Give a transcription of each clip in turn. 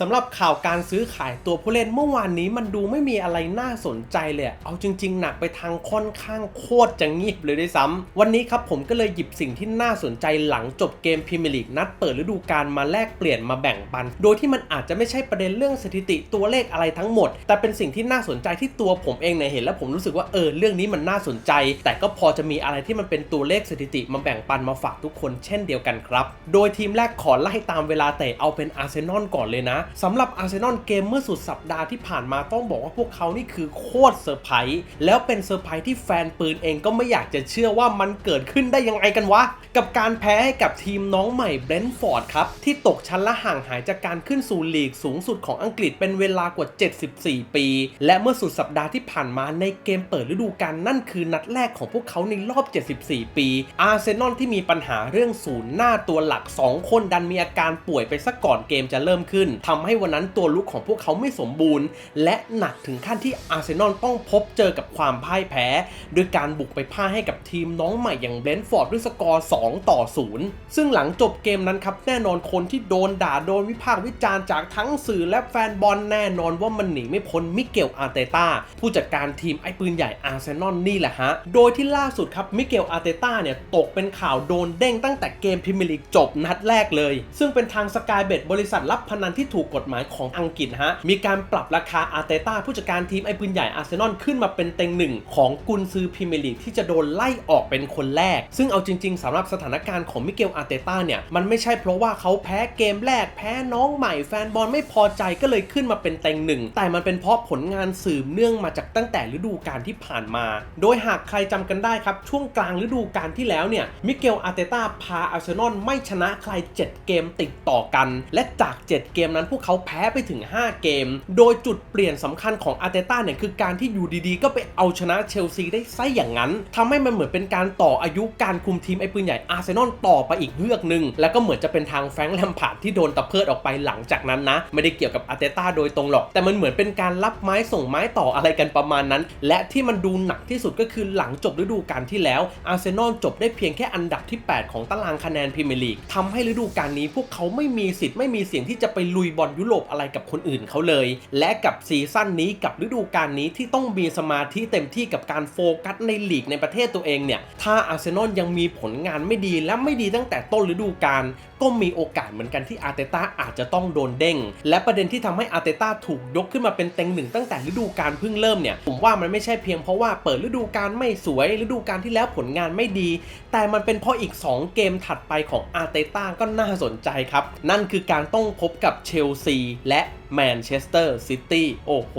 สำหรับข่าวการซื้อขายตัวผู้เล่นเมื่อวานนี้มันดูไม่มีอะไรน่าสนใจเลย เอาจริง ๆ หนักไปทางค่อนข้างโคตรจะงีบเลยด้วยซ้ำวันนี้ครับผมก็เลยหยิบสิ่งที่น่าสนใจหลังจบเกมพรีเมียร์ลีกนัดเปิดฤดูกาลมาแลกเปลี่ยนมาแบ่งปัน โดยที่มันอาจจะไม่ใช่ประเด็นเรื่องสถิติตัวเลขอะไรทั้งหมด แต่เป็นสิ่งที่น่าสนใจที่ตัวผมเองเนี่ยเห็นแล้วผมรู้สึกว่าเออเรื่องนี้มันน่าสนใจ แต่ก็พอจะมีอะไรที่มันเป็นตัวเลขสถิติมาแบ่งปันมาฝากทุกคน เช่นเดียวกันครับ โดยทีมแรกขอไล่ตามเวลาแต่เอาเป็นอาร์เซนอลก่อนเลยนะสำหรับอาร์เซนอลเกมเมื่อสุดสัปดาห์ที่ผ่านมาต้องบอกว่าพวกเขานี่คือโคตรเซอร์ไพรส์แล้วเป็นเซอร์ไพรส์ที่แฟนปืนเองก็ไม่อยากจะเชื่อว่ามันเกิดขึ้นได้ยังไงกันวะ กับการแพ้ให้กับทีมน้องใหม่เบรนท์ฟอร์ดครับ ที่ตกชั้นและห่างหายจากการขึ้นสู่ลีกสูงสุดของอังกฤษเป็นเวลากว่า 74 ปี และเมื่อสุดสัปดาห์ที่ผ่านมาในเกมเปิดฤดูกาลนั่นคือนัดแรกของพวกเขาในรอบ 74 ปี อาร์เซนอลที่มีปัญหาเรื่องศูนย์หน้าตัวหลัก 2 คนดันมีอาการป่วยไปซะก่อนเกมจะเริ่มขึ้นททำให้วันนั้นตัวลุกของพวกเขาไม่สมบูรณ์ และหนักถึงขั้นที่อาร์เซนอลต้องพบเจอกับความพ่ายแพ้ด้วยการบุกไปพ่ายให้กับทีมน้องใหม่อย่างเบรนท์ฟอร์ดด้วยสกอร์ 2 ต่อ 0 ซึ่งหลังจบเกมนั้นครับแน่นอนคนที่โดนด่าโดนวิพากษ์วิจารณ์จากทั้งสื่อและแฟนบอลแน่นอนว่ามันหนีไม่พ้นมิเกลอาร์เตต้าผู้จัดการทีมไอ้ปืนใหญ่อาร์เซนอลนี่แหละฮะ โดยที่ล่าสุดครับมิเกลอาร์เตต้าเนี่ยตกเป็นข่าวโดนเด้งตั้งแต่เกมพรีเมียร์ลีกจบนัดแรกเลย ซึ่งเป็นทางสกายเบดบริษัทรับพนันที่ถูกกฎหมายของอังกฤษฮะ มีการปรับราคาอาร์เตต้าผู้จัดการทีมไอ้ปืนใหญ่อาร์เซนอลขึ้นมาเป็นเต็งหนึ่งของกุนซือพรีเมียร์ลีกที่จะโดนไล่ออกเป็นคนแรก ซึ่งเอาจริง ๆสำหรับสถานการณ์ของมิเกลอาร์เตต้าเนี่ย มันไม่ใช่เพราะว่าเขาแพ้เกมแรกแพ้น้องใหม่แฟนบอลไม่พอใจก็เลยขึ้นมาเป็นเต็งหนึ่งแต่มันเป็นเพราะผลงานสืบเนื่องมาจากตั้งแต่ฤดูกาลที่ผ่านมา โดยหากใครจำกันได้ครับช่วงกลางฤดูกาลที่แล้วเนี่ยมิเกลอาร์เตต้าพาอาร์เซนอลไม่ชนะใคร 7 เกมติดต่อกัน และจาก 7 เกมนั้นพวกเขาแพ้ไปถึง 5 เกม โดยจุดเปลี่ยนสำคัญของอาร์เตต้าเนี่ยคือการที่อยู่ดีๆ ก็ไปเอาชนะเชลซีได้ไซะอย่างนั้นทำให้มันเหมือนเป็นการต่ออายุการคุมทีมไอ้ปืนใหญ่อาร์เซนอลต่อไปอีกเฮือกหนึ่งแล้วก็เหมือนจะเป็นทางแฟรงค์แลมพาร์ดที่โดนตะเพิดออกไปหลังจากนั้นนะ ไม่ได้เกี่ยวกับอาร์เตต้าโดยตรงหรอก แต่มันเหมือนเป็นการรับไม้ส่งไม้ต่ออะไรกันประมาณนั้น และที่มันดูหนักที่สุดก็คือหลังจบฤดูกาลที่แล้วอาร์เซนอลจบได้เพียงแค่อันดับที่ 8 ของตารางคะแนนพรีเมียร์ลีกทำให้ฤดูกาลนี้พวกเขาไม่มีสิทธิ์ไม่มีเสียงที่จะไปลุยบอลยุโรปอะไรกับคนอื่นเขาเลย และกับซีซั่นนี้กับฤดูกาลนี้ที่ต้องมีสมาธิเต็มที่กับการโฟกัสในลีกในประเทศตัวเองเนี่ย ถ้าอาร์เซนอลยังมีผลงานไม่ดีและไม่ดีตั้งแต่ต้นฤดูกาลก็มีโอกาสเหมือนกันที่อาร์เตต้าอาจจะต้องโดนเด้ง และประเด็นที่ทำให้อาร์เตต้าถูกยกขึ้นมาเป็นเต็งหนึ่งตั้งแต่ฤดูกาลเพิ่งเริ่มเนี่ย ผมว่ามันไม่ใช่เพียงเพราะว่าเปิดฤดูกาลไม่สวย ฤดูกาลที่แล้วผลงานไม่ดี แต่มันเป็นเพราะอีก 2 เกมถัดไปของอาร์เตต้าก็น่าสนใจครับ นั่นคือการต้องพบกับเชลซีและแมนเชสเตอร์ซิตี้โอ้โห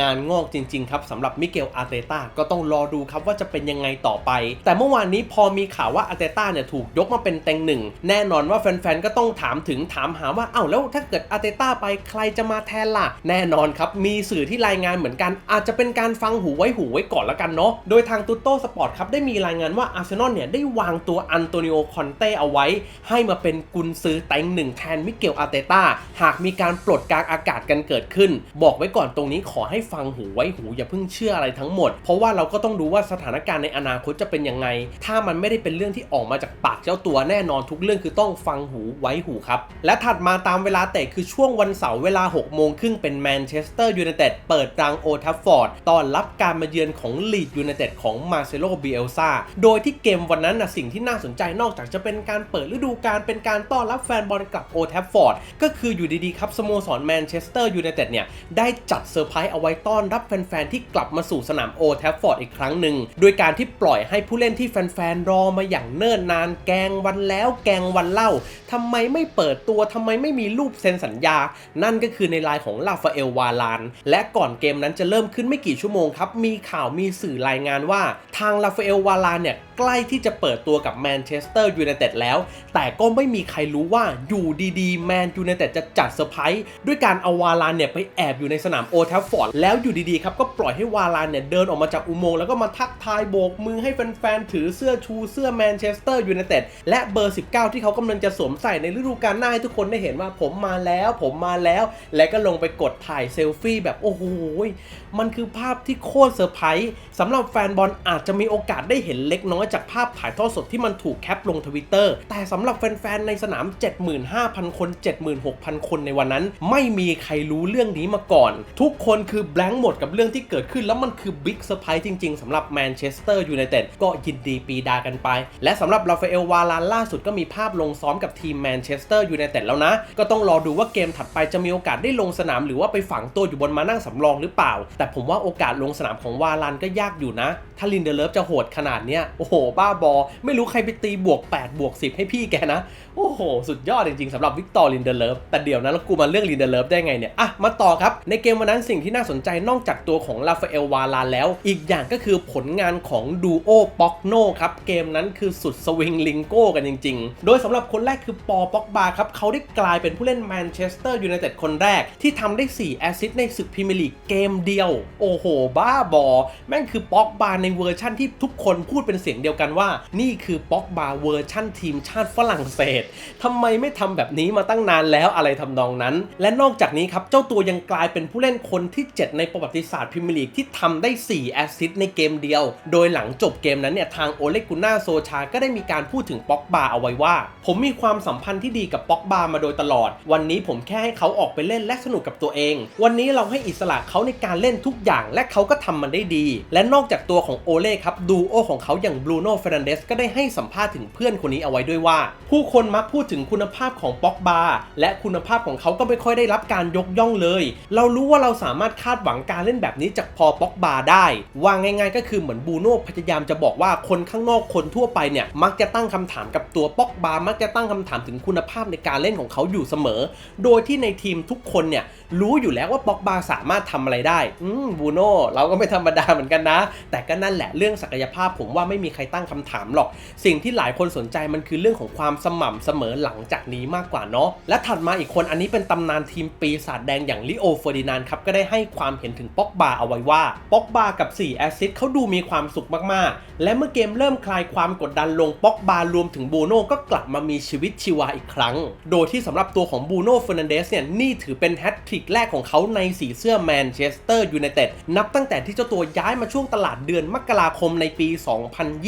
งานงอกจริง ๆ ครับสำหรับมิเกลอาร์เตต้าก็ต้องรอดูครับว่าจะเป็นยังไงต่อไป แต่เมื่อวานนี้พอมีข่าวว่าอาร์เตต้าเนี่ยถูกยกมาเป็นเต็งหนึ่งแน่นอนว่าแฟนๆก็ต้องถามถึงถามหาว่าเอ้าแล้วถ้าเกิดอาร์เตต้าไปใครจะมาแทนล่ะ แน่นอนครับมีสื่อที่รายงานเหมือนกัน อาจจะเป็นการฟังหูไว้หูไว้ก่อนละกันเนาะโดยทางตุโต้สปอร์ตครับได้มีรายงานว่าอาร์เซนอลเนี่ยได้วางตัวอันโตนิโอคอนเต้เอาไว้ ให้มาเป็นกุนซือเต็งหนึ่งแทนมิเกลอาร์เตต้าหากมีการปลดกลางอากาศกันเกิดขึ้น บอกไว้ก่อนตรงนี้ขอให้ฟังหูไว้หูอย่าเพิ่งเชื่ออะไรทั้งหมด เพราะว่าเราก็ต้องดูว่าสถานการณ์ในอนาคตจะเป็นยังไง ถ้ามันไม่ได้เป็นเรื่องที่ออกมาจากปากเจ้าตัวแน่นอนทุกเรื่องคือต้องฟังหูไว้หูครับ และถัดมาตามเวลาเตะคือช่วงวันเสาร์เวลา6โมงครึ่งเป็นแมนเชสเตอร์ยูไนเต็ดเปิดรังโอทัฟฟอร์ดต้อนรับการมาเยือนของลีดยูไนเต็ดของมาเซโลเบียลซาโดยที่เกมวันนั้นนะสิ่งที่น่าสนใจนอกจากจะเป็นการเปิดฤดูกาลเป็นการต้อนรับแฟนบอลกลับโอทัฟฟอร์ดก็คืออยู่ดีๆครับสโมสรแมนเชสเตอร์ยูไนเต็ดเนี่ยได้จัดเซอร์ไพรส์เอาไว้ต้อนรับแฟนๆ ที่กลับมาสู่สนามโอแทฟฟอร์ดอีกครั้งหนึ่งโดยการที่ปล่อยให้ผู้เล่นที่แฟนๆ รอมาอย่างเนิ่นนาน แกงวันแล้วแกงวันเล่าทำไมไม่เปิดตัวทำไมไม่มีรูปเซ็นสัญญา นั่นก็คือในลน์ของลาฟาเอลวาลาน และก่อนเกมนั้นจะเริ่มขึ้นไม่กี่ชั่วโมงครับ มีข่าวมีสื่อรายงานว่า ทางลาฟาเอลวาลานเนี่ย ใกล้ที่จะเปิดตัวกับแมนเชสเตอร์ยูไนเต็ดแล้ว แต่ก็ไม่มีใครรู้ว่าอยู่ดีๆแมนยูไนเต็ดจะจัดเซอร์ไพรส์ด้วยการเอาวาลานเนี่ยไปแอบอยู่ในสนามโอแทฟฟอร์ดแล้วอยู่ดีๆครับก็ปล่อยให้วาลานเนี่ยเดินออกมาจากอุโมงค์แล้วก็มาทักทายโบกมือให้แฟนๆถือเสื้อชูเสื้อแมนเชสเตอร์ยูไนเต็ดและเบอร์ 19 ที่เขากำลังจะสวมใส่ในฤดูกาลหน้าให้ทุกคนได้เห็นว่าผมมาแล้วผมมาแล้ว และก็ลงไปกดถ่ายเซลฟี่แบบโอ้โหมันคือภาพที่โคตรเซอร์ไพรส์สำหรับแฟนบอลอาจจะมีโอกาสได้เห็นเล็กน้อยจากภาพถ่ายทอดสดที่มันถูกแคปลงทวิตเตอร์แต่สำหรับแฟนๆในสนาม 75,000 คน 76,000 คนในวันนั้น ไม่มีใครรู้เรื่องนี้มาก่อน ทุกคนคือแบงค์หมดกับเรื่องที่เกิดขึ้น แล้วมันคือบิ๊กเซอร์ไพรส์จริง ๆสำหรับแมนเชสเตอร์ยูไนเต็ดก็ยินดีปีดากันไป และสำหรับราฟาเอลวาลานล่าสุดก็มีภาพลงซ้อมกับทีมแมนเชสเตอร์ยูไนเต็ดแล้วนะ ก็ต้องรอดูว่าเกมถัดไปจะมีโอกาสได้ลงสนาม หรือว่าไปฝังตัวอยู่บนมานั่งสำรองหรือเปล่า แต่ผมว่าโอกาสลงสนามของวาลานก็ยากอยู่นะ ถ้าลินเดเลฟจะโหดขนาดเนี้ยโอ้โหบ้าบอ ไม่รู้ใครไปตีบวก 8 บวก 10 ให้พี่แกนะ โอ้โห สุดยอดจริงๆสำหรับวิกตอร์ลินเดเลฟแต่เดี๋ยวนะแล้วกูมาเรื่องลินเดเลฟได้ไงเนี่ย อะ มาต่อครับ ในเกมวันนั้นสิ่งที่น่าสนใจนอกจากตัวของลาฟาเอลวาลาแล้ว อีกอย่างก็คือผลงานของดูโอป็อกโนครับ เกมนั้นคือสุดสวิงลิงโก้กันจริง ๆ โดยสำหรับคนแรกคือปอป็อกบาครับเขาได้กลายเป็นผู้เล่นแมนเชสเตอร์ยูไนเต็ดคนแรก ที่ทำได้ 4 แอสซิสต์ในศึกพรีเมียร์ลีกเกมเดียว โอ้โห บ้าบอ แม่งคือป็อกบาในเวอร์ชั่นที่ทุกคนพูดเป็นเสียงเดียวกันว่า นี่คือป็อกบาเวอร์ชั่นทีมชาติฝรั่งเศสทำไมไม่ทำแบบนี้มาตั้งนานแล้วอะไรทำนองนั้น และนอกจากนี้ครับ เจ้าตัวยังกลายเป็นผู้เล่นคนที่ 7 ในประวัติศาสตร์พรีเมียร์ลีกที่ทำได้ 4 แอสซิสต์ในเกมเดียว โดยหลังจบเกมนั้นเนี่ยทางโอเลกุน่าโซชาก็ได้มีการพูดถึงป็อกบาเอาไว้ว่า ผมมีความสัมพันธ์ที่ดีกับป็อกบามาโดยตลอด วันนี้ผมแค่ให้เขาออกไปเล่นและสนุกกับตัวเอง วันนี้เราให้อิสระเขาในการเล่นทุกอย่าง และเขาก็ทำมันได้ดี และนอกจากตัวของโอเล่ครับดูโอของเขาอย่างบรูโน่เฟรนเดสก็ได้ให้สัมภาษณ์ถึงเพื่อนคนนี้เอาไว้ด้วยว่า ผู้คนมักพูดถึงคุณภาพของป็อกบาและคุณภาพของเขาก็ไม่ค่อยได้รับการยกย่องเลย เรารู้ว่าเราสามารถคาดหวังการเล่นแบบนี้จากพอป็อกบาได้ว่าง่าย ๆ ก็คือเหมือนบูโน่พยายามจะบอกว่าคนข้างนอกคนทั่วไปเนี่ยมักจะตั้งคำถามกับตัวป็อกบามักจะตั้งคำถามถึงคุณภาพในการเล่นของเขาอยู่เสมอ โดยที่ในทีมทุกคนเนี่ยรู้อยู่แล้วว่าป็อกบาสามารถทำอะไรได้ อืมบูโน่เราก็ไม่ธรรมดาเหมือนกันนะ แต่ก็นั่นแหละเรื่องศักยภาพผมว่าไม่มีใครตั้งคำถามหรอก สิ่งที่หลายคนสนใจมันคือเรื่องของความสม่ำเสมอหลังจากนี้มากกว่าเนาะและถัดมาอีกคนอันนี้เป็นตำนานทีมปีศาจแดงอย่างลิโอเฟอร์ดินานครับก็ได้ให้ความเห็นถึงป็อกบาเอาไว้ว่าป็อกบากับ4แอซิสเขาดูมีความสุขมากๆ และเมื่อเกมเริ่มคลายความกดดันลงป็อกบารวมถึงบูโน่ก็กลับมามีชีวิตชีวาอีกครั้ง โดยที่สำหรับตัวของบูโน่เฟอร์นันเดสเนี่ยนี่ถือเป็นแฮตทริกแรกของเขาในสีเสื้อแมนเชสเตอร์ยูไนเต็ดนับตั้งแต่ที่เจ้าตัวย้ายมาช่วงตลาดเดือนมกราคมในปี 2020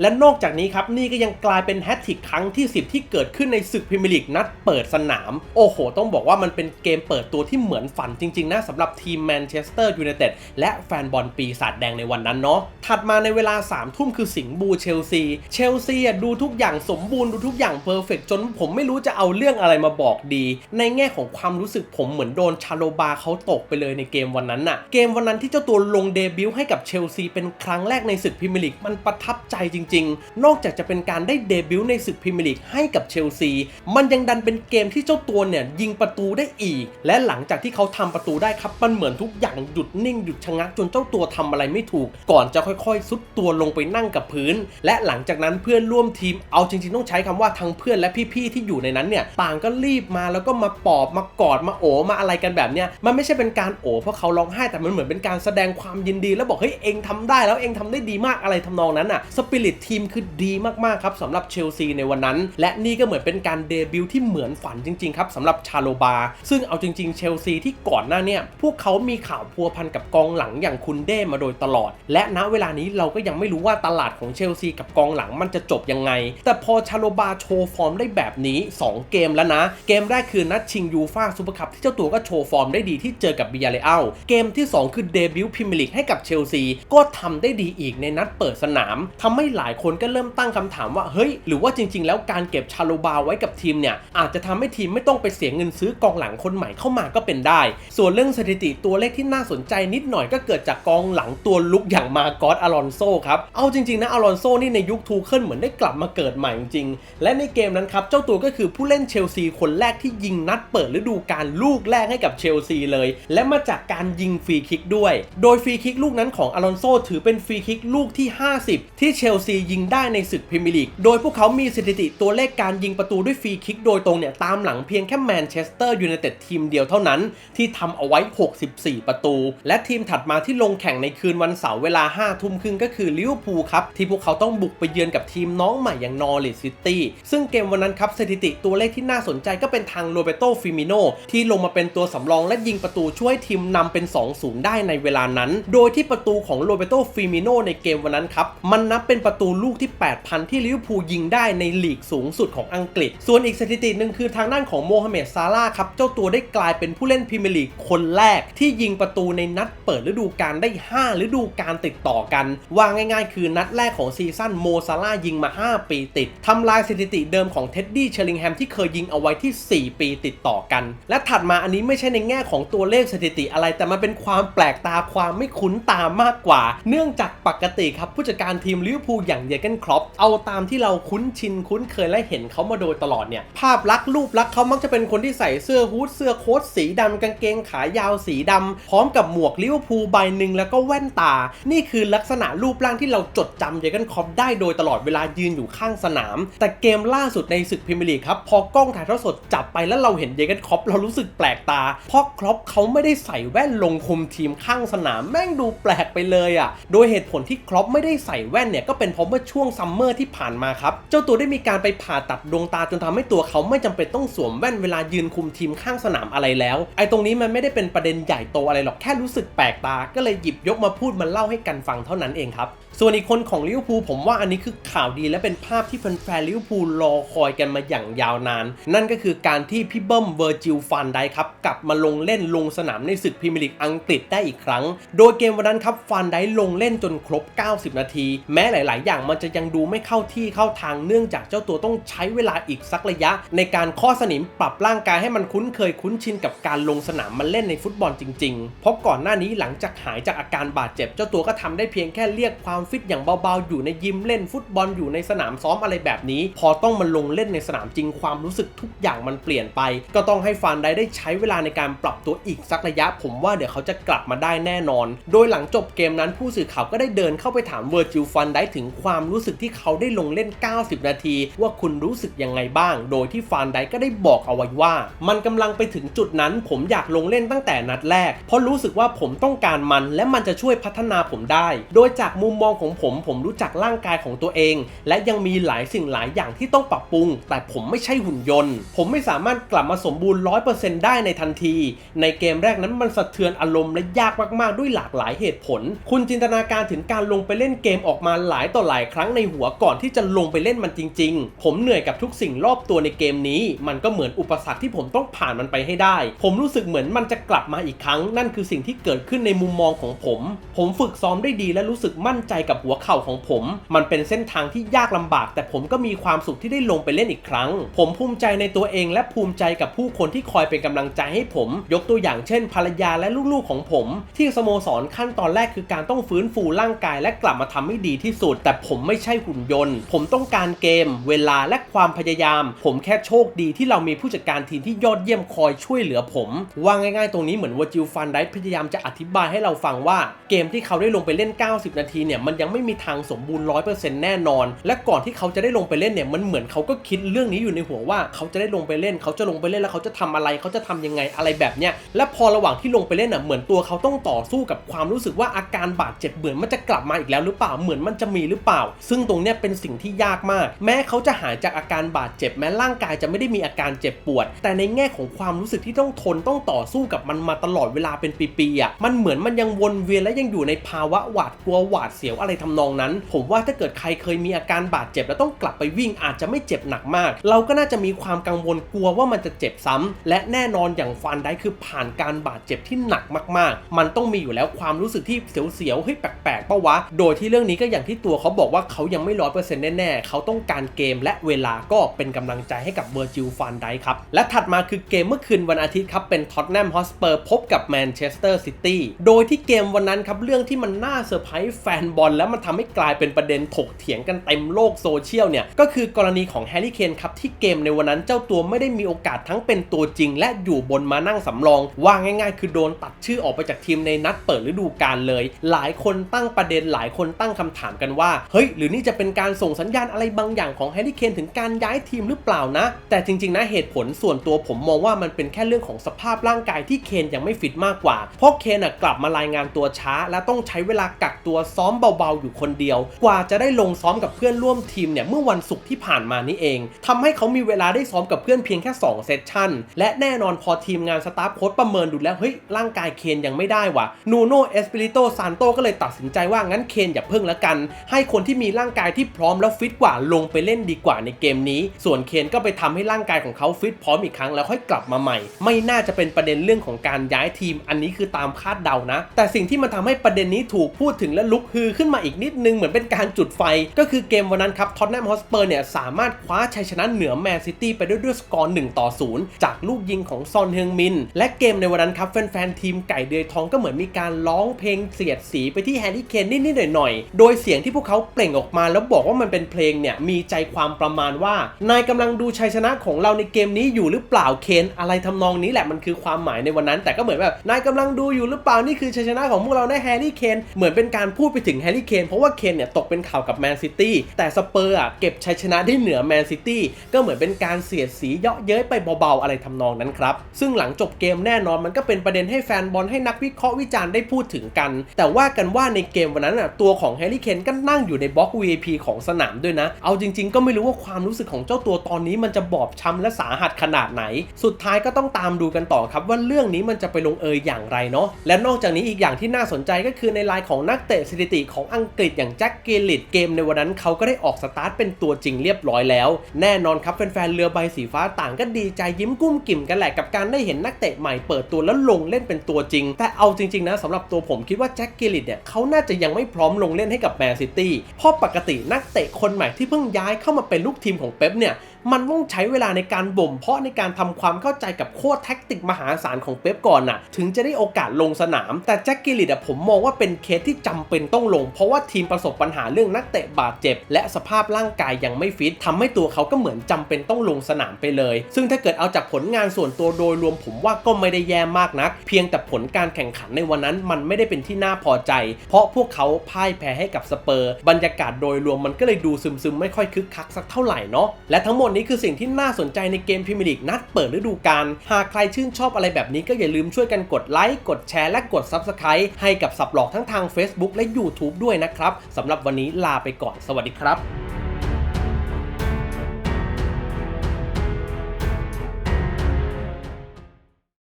และนอกจากนี้ครับนี่ก็ยังกลายเป็นแฮตทริกครั้งที่ 10 ที่เกิดขึ้นในศึกพรีเมียร์ลีกนัดเปิดสนาม โอ้โห ต้องบอกว่ามันเป็นเกมเปิดตัวที่เหมือนฝันจริง ๆ นะสำหรับทีมแมนเชสเตอร์ยูไนเต็ดและแฟนบอลปีศาจแดงในวันนั้นเนาะถัดมาในเวลา 3 ทุ่มคือสิงห์บูเชลซี เชลซีอะดูทุกอย่างสมบูรณ์ดูทุกอย่างเพอร์เฟกจนผมไม่รู้จะเอาเรื่องอะไรมาบอกดี ในแง่ของความรู้สึกผมเหมือนโดนชาโลบาเขาตกไปเลยในเกมวันนั้นน่ะ เกมวันนั้นที่เจ้าตัวลงเดบิวต์ให้กับเชลซีเป็นครั้งแรกในศึกพรีเมียร์ลีกมันประทับใจจริง ๆ นอกจากจะเป็นการได้เดบิวต์ในศึกพรีเมียร์ลีกให้กับเชลซี มันยังดันเป็นเกมที่เจ้าตัวเนี่ยยิงประตูได้อีก และหลังจากที่เขาทำประตูได้ครับ มันเหมือนทุกอย่างหยุดนิ่งหยุดชะงักจนเจ้าตัวทำอะไรไม่ถูก ก่อนจะค่อยๆ ซุดตัวลงไปนั่งกับพื้น และหลังจากนั้นเพื่อนร่วมทีมเอาจริง ๆ ต้องใช้คำว่าทั้งเพื่อนและพี่ๆที่อยู่ในนั้นเนี่ยต่างก็รีบมาแล้วก็มาปอบมากอดมาโอบมาอะไรกันแบบเนี้ยมันไม่ใช่เป็นการโอบเพราะเขาร้องไห้แต่มันเหมือนเป็นการแสดงความยินดี แล้วบอกเฮ้ยเองทำได้แล้วเองทำได้ดีมากอะไรทำนองนั้นอะสปิริตทีมคือดีมากๆครับสำหรับเชลซีในวันนั้น และนี่ก็เหมือนเป็นการเดบิวต์ที่เหมือนฝันจริงๆครับสำหรับชาโลบา ซึ่งเอาจริง ๆ เชลซีที่ก่อนหน้าเนี่ยพวกเขามีข่าวพัวพันกับกองหลังอย่างคุณเด้มาโดยตลอด และณเวลานี้เราก็ยังไม่รู้ว่าตลาดของเชลซีกับกองหลังมันจะจบยังไง แต่พอชาโลบาโชว์ฟอร์มได้แบบนี้ 2 เกมแล้วนะ เกมแรกคือนัดชิงยูฟ่าซูเปอร์คัพที่เจ้าตัวก็โชว์ฟอร์มได้ดีที่เจอกับบิยาเรอัลเกมที่ 2 คือเดบิวต์พรีเมียร์ลีกให้กับเชลซีก็ทำได้ดีอีกในนัดเปิดสนามทำให้หลายคนก็เริ่มตั้งคำถามว่าเฮ้ยหรือว่าจริง ๆ แล้วการเก็บชาโลบาไว้กับทีมเนี่ยอาจจะทำให้ทีมไม่ต้องไปเสียเงินซื้อกองหลังคนใหม่เข้ามาก็เป็นได้ ส่วนเรื่องสถิติตัวเลขที่น่าสนใจนิดหน่อยก็เกิดจากกองหลังตัวลุกอย่างมาโกอสอลอนโซครับเอาจริงๆนะอลอนโซนี่ในยุคทูเคิลเหมือนได้กลับมาเกิดใหม่จริงๆและในเกมนั้นครับเจ้าตัวก็คือผู้เล่นเชลซีคนแรกที่ยิงนัดเปิดฤดูกาลลูกแรกให้กับเชลซีเลย และมาจากการยิงฟรีคิกด้วย โดยฟรีคิกลูกนั้นของอลอนโซถือเป็นฟรีคิกลูกที่ 50 ที่เชลซียิงได้ในศึกพรีเมียร์ลีก โดยพวกเขามีสถิติตัวเลขการยิงประตูด้วยฟรีคิกโดยตรงเนี่ยตามหลังเพียงแค่แมนเชสเตอร์ยูไนเต็ดทีมเดียวเท่านั้นที่ทำเอาไว้ 64 ประตู และทีมถัดมาที่ลงแข่งในคืนวันเสาร์เวลา 5 ทุ่มครึ่งก็คือลิเวอร์พูลครับ ที่พวกเขาต้องบุกไปเยือนกับทีมน้องใหม่อย่างนอริซิตี้ซึ่งเกมวันนั้นครับสถิติตัวเลขที่น่าสนใจก็เป็นทางโรเบโตฟิมิโนที่ลงมาเป็นตัวสำรองและยิงประตูช่วยทีมนำเป็น 2-0 ได้ในเวลานั้น โดยที่ประตูของโรเบโตฟิมิโนในเกมวันนั้นครับมันนับบเป็นประตูลูกที่ 8,000 ที่ลิเวอร์พูลยิงได้ในลีกสูงสุดของอังกฤษ ส่วนอีกสถิติหนึ่งคือทางด้านของโมฮัมเหม็ดซาลาครับ เจ้าตัวได้กลายเป็นผู้เล่นพรีเมียร์ลีกคนแรก ที่ยิงประตูในนัดเปิดฤดูกาลได้ 5 ฤดูกาลติดต่อกัน ว่าง่ายๆ คือนัดแรกของซีซั่นโมซาลายิงมา 5 ปีติดทำลายสถิติเดิมของเท็ดดี้เชลลิงแฮมที่เคยยิงเอาไว้ที่ 4 ปีติดต่อกัน และถัดมาอันนี้ไม่ใช่ในแง่ของตัวเลขสถิติอะไร แต่มันเป็นความแปลกตาความไม่คุ้นตามากกว่า เนื่องจากปกติครับผู้จัดการทีมลิเวอร์พูลอย่างเยเกนครอปเอาตามที่เราคุ้นชินคุ้นเคยและเห็นเขามาโดยตลอดเนี่ยภาพลักษณ์รูปลักษณ์เขามักจะเป็นคนที่ใส่เสื้อฮู้ดเสื้อโค้ทสีดำกางเกงขายาวสีดำพร้อมกับหมวกลิเวอร์พูลใบหนึ่งแล้วก็แว่นตา นี่คือลักษณะรูปร่างที่เราจดจำเยเกนครอปได้โดยตลอดเวลายืนอยู่ข้างสนาม แต่เกมล่าสุดในศึกพรีเมียร์ลีกครับพอกล้องถ่ายทอดสดจับไปแล้วเราเห็นเยเกนครอปเรารู้สึกแปลกตา เพราะครอปเขาไม่ได้ใส่แว่นลงคุมทีมข้างสนามแม่งดูแปลกไปเลยอะโดยเหตุผลที่ครอปไม่ได้ใส่แว่นเนี่ยก็เป็นเพราะเมื่อช่วงซัมเมอร์ที่ผ่านมาครับ เจ้าตัวได้มีการไปผ่าตัดดวงตาจนทำให้ตัวเขาไม่จำเป็นต้องสวมแว่นเวลายืนคุมทีมข้างสนามอะไรแล้ว ไอ้ตรงนี้มันไม่ได้เป็นประเด็นใหญ่โตอะไรหรอกแค่รู้สึกแปลกตา ก็เลยหยิบยกมาพูดมาเล่าให้กันฟังเท่านั้นเองครับส่วนอีกคนของลิเวอร์พูลผมว่าอันนี้คือข่าวดีและเป็นภาพที่แฟนๆลิเวอร์พูลรอคอยกันมาอย่างยาวนาน นั่นก็คือการที่พี่เบิ้มเวอร์จิลฟันไดครับ กลับมาลงเล่นลงสนามในศึกพรีเมียร์ลีกอังกฤษได้อีกครั้ง โดยเกมวันนั้นครับฟันไดลงเล่นจนครบ 90 นาที แม้หลาย ๆ อย่างมันจะยังดูไม่เข้าที่เข้าทางเนื่องจากเจ้าตัวต้องใช้เวลาอีกสักระยะ ในการข้อสนิมปรับร่างกายให้มันคุ้นเคยคุ้นชินกับการลงสนามมาเล่นในฟุตบอลจริง ๆ เพราะก่อนหน้านี้หลังจากหายจากอาการบาดเจ็บ เจ้าตัวก็ทำได้เพียงแค่เรียกความฟิตอย่างเบาๆ อยู่ในยิมเล่นฟุตบอลอยู่ในสนามซ้อมอะไรแบบนี้ พอต้องมาลงเล่นในสนามจริงความรู้สึกทุกอย่างมันเปลี่ยนไป ก็ต้องให้ฟานไดได้ใช้เวลาในการปรับตัวอีกสักระยะ ผมว่าเดี๋ยวเขาจะกลับมาได้แน่นอน โดยหลังจบเกมนั้นผู้สื่อข่าวก็ได้เดินเข้าไปถามเวอร์จิลฟันไดถึงความรู้สึกที่เขาได้ลงเล่น 90 นาที ว่าคุณรู้สึกยังไงบ้าง โดยที่ฟานไดก็ได้บอกเอาไว้ว่า มันกำลังไปถึงจุดนั้น ผมอยากลงเล่นตั้งแต่นัดแรก เพราะรู้สึกว่าผมต้องการมันและมันจะช่วยพัฒนาผมได้ โดยจากมุมมองของผมผมรู้จักร่างกายของตัวเอง และยังมีหลายสิ่งหลายอย่างที่ต้องปรับปรุง แต่ผมไม่ใช่หุ่นยนต์ ผมไม่สามารถกลับมาสมบูรณ์ 100%ได้ในทันที ในเกมแรกนั้นมันสะเทือนอารมณ์และยากมากๆ ด้วยหลากหลายเหตุผล คุณจินตนาการถึงการลงไปเล่นเกมออกมาหลายต่อหลายครั้งในหัวก่อนที่จะลงไปเล่นมันจริง ๆ ผมเหนื่อยกับทุกสิ่งรอบตัวในเกมนี้ มันก็เหมือนอุปสรรคที่ผมต้องผ่านมันไปให้ได้ ผมรู้สึกเหมือนมันจะกลับมาอีกครั้ง นั่นคือสิ่งที่เกิดขึ้นในมุมมองของผม ผมฝึกซ้อมได้ดีและรู้สึกมั่นใจกับหัวเข่าของผม มันเป็นเส้นทางที่ยากลำบาก แต่ผมก็มีความสุขที่ได้ลงไปเล่นอีกครั้ง ผมภูมิใจในตัวเอง และภูมิใจกับผู้คนที่คอยเป็นกำลังใจให้ผม ยกตัวอย่างเช่น ภรรยาและลูกๆของผม ที่สโมสรขั้นตอนแรกคือการต้องฟื้นฟูร่างกาย และกลับมาทำให้ดีที่สุด แต่ผมไม่ใช่หุ่นยนต์ ผมต้องการเกม เวลาและความพยายาม ผมแค่โชคดีที่เรามีผู้จัดการทีมที่ยอดเยี่ยมคอยช่วยเหลือผม ว่าง่ายๆ ตรงนี้เหมือนวอจิลฟันไดพยายามจะอธิบายให้เราฟังว่าเกมที่เขาได้ลงไปเล่น 90 นาทีเนี่ยมันยังไม่มีทางสมบูรณ์100%แน่นอน และก่อนที่เขาจะได้ลงไปเล่นเนี่ยมันเหมือนเขาก็คิดเรื่องนี้อยู่ในหัวว่าเขาจะได้ลงไปเล่น เขาจะลงไปเล่นแล้วเขาจะทำอะไรเขาจะทำยังไงอะไรแบบเนี้ยและพอระหว่างที่ลงไปเล่นอะเหมือนตัวเขาต้องต่อสู้กับความรู้สึกว่าอาการบาดเจ็บเหมือนมันจะกลับมาอีกแล้วหรือเปล่าเหมือนมันจะมีหรือเปล่า ซึ่งตรงเนี้ยเป็นสิ่งที่ยากมาก แม้เขาจะหายจากอาการบาดเจ็บ แม้ร่างกายจะไม่ได้มีอาการเจ็บปวด แต่ในแง่ของความรู้สึกที่ต้องทนต้องต่อสู้กับมันมาตลอดเวลาเป็นปีๆอะมันเหมือนมันยังวนเวียนและยังอยู่ในภาวะหวาดกลัวหวาดเสียวอะไรทำนองนั้น ผมว่าถ้าเกิดใครเคยมีอาการบาดเจ็บแล้วต้องกลับไปวิ่งอาจจะไม่เจ็บหนักมาก เราก็น่าจะมีความกังวลกลัวว่ามันจะเจ็บซ้ำและแน่นอนอย่างฟันได้คือผ่านการบาดเจ็บที่หนักมาก ๆ มันต้องมีอยู่แล้วความรู้สึกที่เสียวๆเฮ้ยแปลกๆปะวะ โดยที่เรื่องนี้ก็อย่างที่ตัวเขาบอกว่าเขายังไม่ร้อยเปอร์เซ็นต์แน่ๆเขาต้องการเกมและเวลาก็เป็นกำลังใจให้กับเวอร์จิลฟันได้ครับและถัดมาคือเกมเมื่อคืนวันอาทิตย์ครับเป็นท็อตแนมฮอสเปอร์พบกับแมนเชสเตอร์ซิตี้โดยที่เกมวันนั้นครับเรื่องที่มันน่าเซอร์ไพรส์แฟนบอลแล้วมันทำให้กลายเป็นประเด็นถกเถียงกันเต็มโลกโซเชียลเนี่ยก็คือกรณีของแฮร์รี่เคนครับที่เกมในวันนั้นเจ้าตัวไม่ได้มีโอกาสทั้งเป็นตัวจริง และอยู่บนมานั่งสำรองว่าง่ายๆ คือโดนตัดชื่อออกไปจากทีมในนัดเปิดฤดูกาลเลย หลายคนตั้งประเด็นหลายคนตั้งคำถามกันว่าเฮ้ยหรือนี่จะเป็นการส่งสัญญาณอะไรบางอย่างของแฮร์รี่เคนถึงการย้ายทีมหรือเปล่านะ แต่จริงๆนะเหตุผลส่วนตัวผมมองว่ามันเป็นแค่เรื่องของสภาพร่างกายที่เคนยังไม่ฟิตมากกว่าเพราะเคนกลับมารายงานตัวช้า และต้องใช้เวลากักตัวซ้อมเบาๆอยู่คนเดียว กว่าจะได้ลงซ้อมกับเพื่อนร่วมทีมเนี่ยเมื่อวันศุกร์ที่ผ่านมานี่เองทำให้เขามีเวลาได้ซ้อมกับเพื่อนเพียงแค่ 2 เซสชั่น และแน่นอนพอทีมงานสตาฟโค้ชประเมินดูแล้วเฮ้ยร่างกายเคนยังไม่ได้ว่ะนูโนเอสปิริโตซานโตก็เลยตัดสินใจว่างั้นเคนอย่าเพิ่งละกัน ให้คนที่มีร่างกายที่พร้อมแล้วฟิตกว่าลงไปเล่นดีกว่าในเกมนี้ ส่วนเคนก็ไปทำให้ร่างกายของเขาฟิตพร้อมอีกครั้งแล้วค่อยกลับมาใหม่ ไม่น่าจะเป็นประเด็นเรื่องของการย้ายทีม อันนี้คือตามคาดเดานะ แต่สิ่งที่มันทำให้ประเด็นนี้ถูกพูดถึงและลุกฮือขึ้นมาอีกนิดนึงเหมือนเป็นการจุดไฟ ก็คือเกมวันนั้นครับท็อตแนมฮอสเปอร์เนี่ยสามารถคว้าชัยชนะเหนือแมนซิตี้ไปด้วยด้วยสกอร์1ต่อ 0 จากลูกยิงของซอนเฮงมิน และเกมในวันนั้นครับแฟนๆทีมไก่เดือยทองก็เหมือนมีการร้องเพลงเสียดสีไปที่แฮร์รี่เคนนิดๆหน่อยๆ โดยเสียงที่พวกเขาเปล่งออกมาแล้วบอกว่ามันเป็นเพลงเนี่ยมีใจความประมาณว่า นายกำลังดูชัยชนะของเราในเกมนี้อยู่หรือเปล่าเคนอะไรทำนองนี้แหละมันคือความหมายในวันนั้น แต่ก็เหมือนแบบนายกำลังดูอยู่หรือเปล่านี่คือชัยชนะของพวกเราได้แฮร์รี่เคนเหมือนเป็นการพูดไปถึงแฮร์รี่เคนเพราะว่าเคนเนี่ยตกเป็นข่าวกับแมนซิตี้แต่สเปอร์อะเก็บชัยชนะได้เหนือแมนซิตี้ก็เหมือนเป็นการเสียดสีเยาะเย้ยไปเบาๆอะไรทำนองนั้นครับ ซึ่งหลังจบเกมแน่นอนมันก็เป็นประเด็นให้แฟนบอลให้นักวิเคราะห์วิจารณ์ได้พูดถึงกัน แต่ว่ากันว่าในเกมวันนั้นอะตัวของแฮร์รี่เคนก็นั่งอยู่ในบล็อก VIP ของสนามด้วยนะ เอาจริง ๆ ก็ไม่รู้ว่าความรู้สึกของเจ้าตัวตอนนี้มันจะบอบช้ำและสาหัสขนาดไหน สุดท้ายก็ต้องตามดูกันต่อครับว่าเรื่องนี้มันจะไปลงเอยอย่างไรเนาะและนอกจากนี้อีกอย่างที่น่าสนใจก็คือในลน์ของนักเตะสถิติของอังกฤษอย่างแจ็คเกลิตเกมในวันนั้นเขาก็ได้ออกสตาร์ทเป็นตัวจริงเรียบร้อยแล้ว แน่นอนครับแฟนๆเรือใบสีฟ้าต่างก็ดีใจยิ้มกุ้มกิ่มกันแหละกับการได้เห็นนักเตะใหม่เปิดตัวแล้วลงเล่นเป็นตัวจริง แต่เอาจริงๆนะสำหรับตัวผมคิดว่าแจ็คเกลิตเนี่ยเขาน่าจะยังไม่พร้อมลงเล่นให้กับแมนซิตี้เพราะปกตินักเตะคนใหม่ที่เพิ่งย้ายเข้ามาเป็นลูกทีมของเป๊ปเนี่ยมันต้องใช้เวลาในการบ่ม เพาะในการทำความเข้าใจกับโค้ดแท็กติกมหาศาลของเป๊ปก่อนน่ะ ถึงจะได้โอกาสลงสนาม แต่แจ็คกิลิตอะผมมองว่าเป็นเคสที่จำเป็นต้องลง เพราะว่าทีมประสบปัญหาเรื่องนักเตะบาดเจ็บ และสภาพร่างกายยังไม่ฟิตทำให้ตัวเขาก็เหมือนจำเป็นต้องลงสนามไปเลย ซึ่งถ้าเกิดเอาจากผลงานส่วนตัวโดยรวมผมว่าก็ไม่ได้แย่มากนัก เพียงแต่ผลการแข่งขันในวันนั้น มันไม่ได้เป็นที่น่าพอใจ เพราะพวกเขาพ่ายแพ้ให้กับสเปอร์ บรรยากาศโดยรวมมันก็เลยดูซึมๆ ไม่ค่อยคึกคักสักเท่าไหร่เนาะและทั้งหมดดนี้คือสิ่งที่น่าสนใจในเกมพรีเมียร์ลีกนัดเปิดฤดูกาล หากใครชื่นชอบอะไรแบบนี้ก็อย่าลืมช่วยกันกดไลค์ กดแชร์ และกด Subscribe ให้กับสับหลอกทั้งทาง Facebook และ YouTube ด้วยนะครับ สำหรับวันนี้ลาไปก่อน สวัสดีครับ